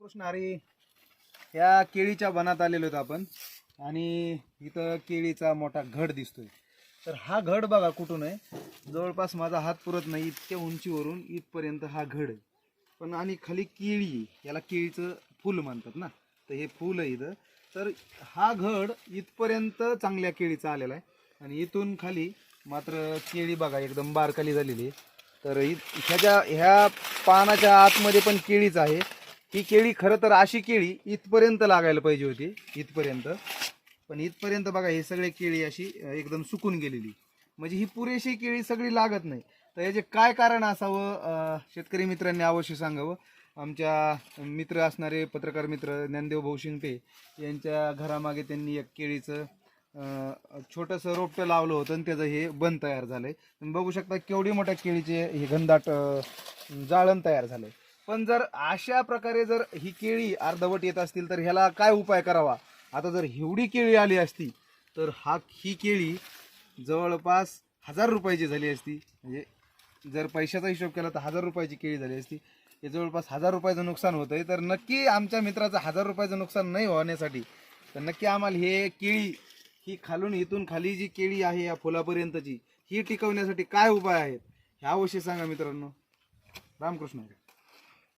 कृष्ण हरी या केळीच्या वनात आलेलो आहोत आपण. आणि इथं केळीचा मोठा घड दिसतोय. तर हा घड बघा कुठून आहे. जवळपास माझा हात पुरत नाही इतक्या उंचीवरून इथपर्यंत हा घड आहे. पण आणि खाली केळी याला केळीचं फुल म्हणतात ना. तर हे फुल आहे इथं. तर हा घड इथपर्यंत चांगल्या केळीचा आलेला आहे. आणि इथून खाली मात्र केळी बघा एकदम बारकाली झालेली आहे. तर इ- ह्याच्या ह्या पानाच्या आतमध्ये पण केळीच आहे. ही केळी खरं तर अशी केळी इथपर्यंत लागायला पाहिजे होती इथपर्यंत. पण इथपर्यंत बघा हे सगळे केळी अशी एकदम सुकून गेलेली. म्हणजे ही पुरेशी केळी सगळी लागत नाही. तर याचे काय कारण असावं शेतकरी मित्रांनी अवश्य सांगावं. आमच्या मित्र असणारे पत्रकार मित्र ज्ञानदेव भाऊ शिंगटे यांच्या घरामागे त्यांनी एक केळीचं छोटंसं रोपटं लावलं होतं आणि त्याचं हे बन तयार झालं तुम्ही बघू शकता केवढी मोठ्या केळीचे हे घनदाट जाळण तयार झालं आहे पण जर अशा प्रकारे जर ही केळी अर्धवट येत असतील तर ह्याला काय उपाय करावा? आता जर एवढी केळी आली असती तर हा ही केळी जवळपास हजार रुपयाची झाली असती. म्हणजे जर पैशाचा हिशोब केला तर हजार रुपयाची केळी झाली असती. हे जवळपास हजार रुपयाचं नुकसान होतं आहे तर नक्की आमच्या मित्राचं हजार रुपयाचं नुकसान नाही होण्यासाठी तर नक्की आम्हाला हे केळी ही खालून इथून खाली जी केळी आहे या फुलापर्यंतची ही टिकवण्यासाठी काय उपाय आहेत हे अवश्य सांगा मित्रांनो. रामकृष्ण.